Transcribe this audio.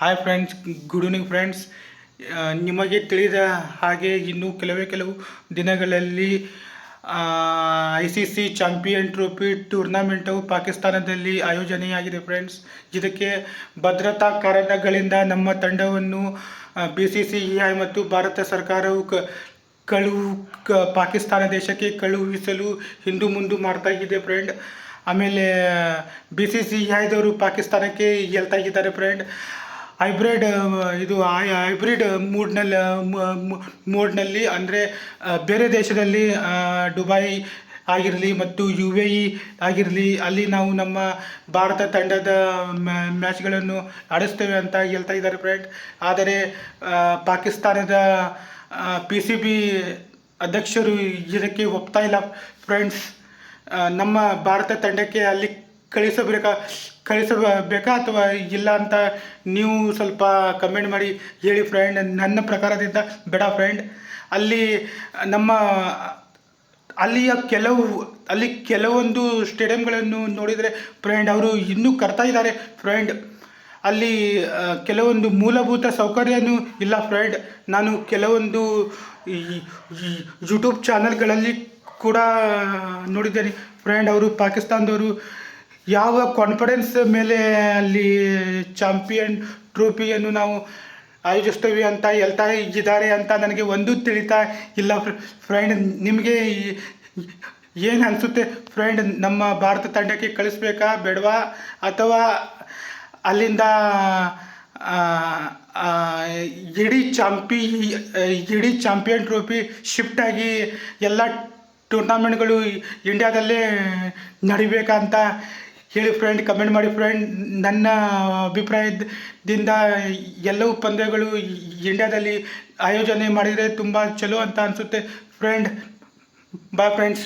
Hi friends good evening friends ನಿಮಗೆ ತಿಳಿದ ಹಾಗೆ ಇನ್ನು ಕೆಲವೇ ಕೆಲವು ದಿನಗಳಲ್ಲಿ I C C champion trophy tournament ಪಾಕಿಸ್ತಾನದಲ್ಲಿ ಆಯೋಜನೆಯಾಗಿದೆ ಫ್ರೆಂಡ್ಸ್ ಇದಕ್ಕೆ ಭದ್ರತಾ ಕಾರಣಗಳಿಂದ ನಮ್ಮ ತಂಡವನ್ನು ಬಿ ಸಿ ಸಿ ಐ ಮತ್ತು ಭಾರತ ಸರ್ಕಾರವು ಕ ಕಳುವು ಕ, ಪಾಕಿಸ್ತಾನ ದೇಶಕ್ಕೆ ಕಳುಹಿಸಲು ಹಿಂದು ಮುಂದು ಮಾಡ್ತಾ ಫ್ರೆಂಡ್ ಆಮೇಲೆ ಬಿ ಸಿ ಸಿ ಐದವರು ಪಾಕಿಸ್ತಾನಕ್ಕೆ ಹೇಳ್ತಾ ಇದ್ದಾರೆ ಫ್ರೆಂಡ್ ಹೈಬ್ರಿಡ್ ಇದು ಹೈಬ್ರಿಡ್ ಮೂಡ್ನಲ್ಲಿ ಮೋಡ್ನಲ್ಲಿ ಅಂದರೆ ಬೇರೆ ದೇಶದಲ್ಲಿ ದುಬೈ ಆಗಿರಲಿ ಮತ್ತು ಯು ಎ ಇ ಆಗಿರಲಿ, ಅಲ್ಲಿ ನಾವು ನಮ್ಮ ಭಾರತ ತಂಡದ ಮ್ಯಾ- ಮ್ಯಾಚ್ಗಳನ್ನು ಆಡಿಸ್ತೇವೆ ಅಂತ ಹೇಳ್ತಾ ಇದ್ದಾರೆ ಫ್ರೆಂಡ್ ಆದರೆ ಪಾಕಿಸ್ತಾನದ ಪಿ ಸಿ ಬಿ ಅಧ್ಯಕ್ಷರು ಇದಕ್ಕೆ ಒಪ್ತಾ ಇಲ್ಲ ಫ್ರೆಂಡ್ಸ್. ನಮ್ಮ ಭಾರತ ತಂಡಕ್ಕೆ ಅಲ್ಲಿ ಕಳಿಸಬೇಕಾ ಕಳಿಸಬೇಕಾ ಅಥವಾ ಇಲ್ಲ ಅಂತ ನೀವು ಸ್ವಲ್ಪ ಕಮೆಂಟ್ ಮಾಡಿ, ಹೇಳಿ ಫ್ರೆಂಡ್ ನನ್ನ ಪ್ರಕಾರದಿಂದ ಬೇಡ ಫ್ರೆಂಡ್ ಅಲ್ಲಿ ನಮ್ಮ, ಅಲ್ಲಿಯ ಕೆಲವು, ಅಲ್ಲಿ ಕೆಲವೊಂದು ಸ್ಟೇಡಿಯಂಗಳನ್ನು ನೋಡಿದರೆ ಫ್ರೆಂಡ್ ಅವರು ಇನ್ನೂ ಕರ್ತಾ ಇದ್ದಾರೆ ಫ್ರೆಂಡ್ ಅಲ್ಲಿ ಕೆಲವೊಂದು ಮೂಲಭೂತ ಸೌಕರ್ಯನೂ ಇಲ್ಲ ಫ್ರೆಂಡ್ ನಾನು ಕೆಲವೊಂದು ಯೂಟ್ಯೂಬ್ ಚಾನಲ್ಗಳಲ್ಲಿ ಕೂಡ ನೋಡಿದ್ದೇನೆ. ಫ್ರೆಂಡ್ ಅವರು ಪಾಕಿಸ್ತಾನದವರು ಯಾವ ಕಾನ್ಫಿಡೆನ್ಸ್ ಮೇಲೆ ಅಲ್ಲಿ ಚಾಂಪಿಯನ್ ಟ್ರೋಫಿಯನ್ನು ನಾವು ಆಯೋಜಿಸ್ತೇವೆ ಅಂತ ಹೇಳ್ತಾ ಇದ್ದಾರೆ ಅಂತ ನನಗೆ ಒಂದು ತಿಳಿತಾ ಇಲ್ಲ ಫ್ರೆಂಡ್ ನಿಮಗೆ ಏನು ಅನಿಸುತ್ತೆ ಫ್ರೆಂಡ್ ನಮ್ಮ ಭಾರತ ತಂಡಕ್ಕೆ ಕಳಿಸ್ಬೇಕಾ, ಬೇಡವಾ? ಅಥವಾ ಅಲ್ಲಿಂದ ಇಡೀ ಚಾಂಪಿ ಇಡೀ ಚಾಂಪಿಯನ್ ಟ್ರೋಫಿ ಶಿಫ್ಟ್ ಆಗಿ ಎಲ್ಲ ಟೂರ್ನಾಮೆಂಟ್ಗಳು ಇಂಡ್ಯಾದಲ್ಲೇ ನಡಿಬೇಕಂತ ಹೇಳಿ ಫ್ರೆಂಡ್ ಕಮೆಂಟ್ ಮಾಡಿ ಫ್ರೆಂಡ್ ನನ್ನ ಅಭಿಪ್ರಾಯದಿಂದ ಎಲ್ಲವೂ ಪಂದ್ಯಗಳು ಇಂಡ್ಯಾದಲ್ಲಿ ಆಯೋಜನೆ ಮಾಡಿದರೆ ತುಂಬ ಚಲೋ ಅಂತ ಅನಿಸುತ್ತೆ. Friend bye friends